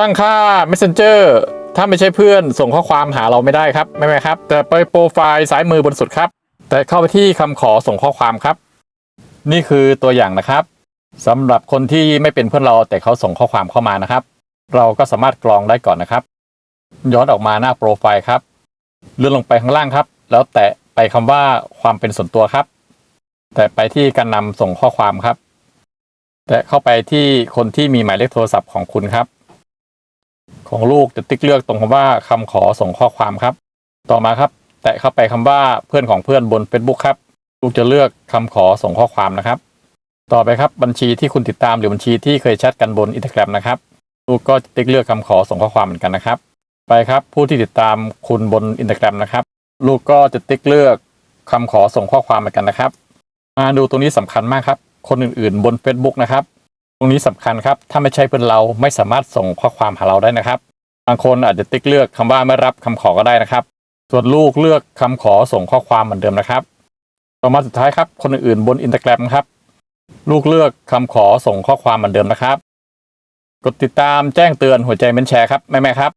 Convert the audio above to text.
ตั้งค่า messenger ถ้าไม่ใช่เพื่อนส่งข้อความหาเราไม่ได้ครับ ไม่ไหมครับ แต่ไปโปรไฟล์ซ้ายมือบนสุดครับ แต่เข้าไปที่คำขอส่งข้อความครับ นี่คือตัวอย่างนะครับสำหรับคนที่ไม่เป็นเพื่อนเราแต่เขาส่งข้อความเข้ามานะครับ เราก็สามารถกรองได้ก่อนนะครับ ย้อนออกมาหน้าโปรไฟล์ครับเลื่อนลงไปข้างล่างครับ แล้วแตะไปคำว่าความเป็นส่วนตัวครับ แตะไปที่การนำส่งข้อความครับ แตะเข้าไปที่คนที่มีหมายเลขโทรศัพท์ของคุณครับ ของลูกจะติ๊กเลือกตรงคำว่าคำขอส่งข้อความครับ ต่อมาครับ แตะเข้าไปคำว่าเพื่อนของเพื่อนบน Facebook ครับ ลูกจะเลือกคำขอส่งข้อความนะครับ ต่อไปครับบัญชีที่คุณติดตามหรือบัญชีที่เคยแชทกันบนอินสตาแกรมนะครับ ลูกก็จะติ๊กเลือกคำขอส่งข้อความเหมือนกันนะครับ ไปครับผู้ที่ติดตามคุณบนอินสตาแกรมนะครับ ลูกก็จะติ๊กเลือกคำขอส่งข้อความเหมือนกันนะครับ มาดูตรงนี้สำคัญมากครับ คนอื่นๆ บน Facebook นะครับ ตรงนี้สำคัญครับ ถ้าไม่ใช่เพื่อนเราไม่สามารถส่งข้อความหาเราได้นะครับ บางคนอาจจะติ๊กเลือกคำว่าไม่รับคำขอก็ได้นะครับ ส่วนลูกเลือกคำขอส่งข้อความเหมือนเดิมนะครับ ต่อมาสุดท้ายครับ คนอื่นๆบนอินสตาแกรมครับ ลูกเลือกคำขอส่งข้อความเหมือนเดิมนะครับ กดติดตามแจ้งเตือนหัวใจเม้นแชร์ครับแม่แม่ครับ